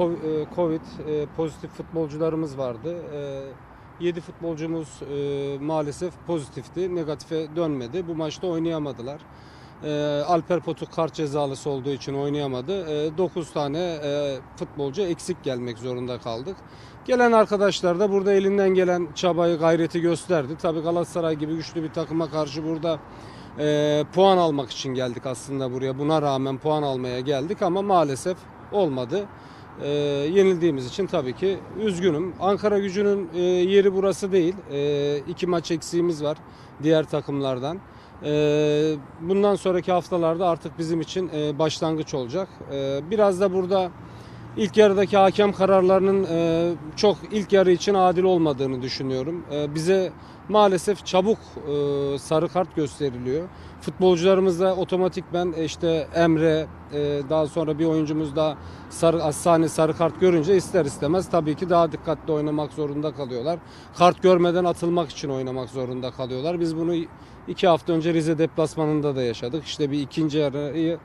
E, Covid, e, pozitif futbolcularımız vardı. 7 futbolcumuz e, maalesef pozitifti, negatife dönmedi. Bu maçta oynayamadılar. Alper Potuk kart cezalısı olduğu için oynayamadı. 9 tane futbolcu eksik gelmek zorunda kaldık. Gelen arkadaşlar da burada elinden gelen çabayı, gayreti gösterdi. Tabii Galatasaray gibi güçlü bir takıma karşı burada puan almak için geldik aslında buraya. Buna rağmen puan almaya geldik ama maalesef olmadı. E, yenildiğimiz için tabii ki üzgünüm. Ankara gücünün e, yeri burası değil. E, iki maç eksiğimiz var diğer takımlardan. E, bundan sonraki haftalarda artık bizim için e, başlangıç olacak. E, biraz da burada ilk yarıdaki hakem kararlarının e, çok ilk yarı için adil olmadığını düşünüyorum. E, bize maalesef çabuk e, sarı kart gösteriliyor. Futbolcularımız da otomatikmen e, işte Emre daha sonra bir oyuncumuz da sarı Asani sarı kart görünce ister istemez tabii ki daha dikkatli oynamak zorunda kalıyorlar. Kart görmeden atılmak için oynamak zorunda kalıyorlar. Biz bunu iki hafta önce Rize deplasmanında da yaşadık. İşte bir ikinci yarıyı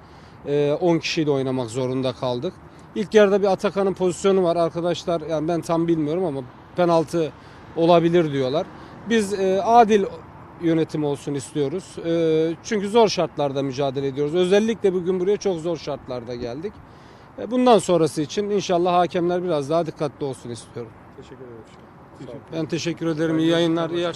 e, 10 kişiyle oynamak zorunda kaldık. İlk yarıda bir Atakan'ın pozisyonu var arkadaşlar. Yani ben tam bilmiyorum ama penaltı olabilir diyorlar. Biz e, adil yönetim olsun istiyoruz. E, çünkü zor şartlarda mücadele ediyoruz. Özellikle bugün buraya çok zor şartlarda geldik. E, bundan sonrası için inşallah hakemler biraz daha dikkatli olsun istiyorum. Teşekkür ederim. Ben teşekkür ederim. İyi yayınlar, iyi akşamlar.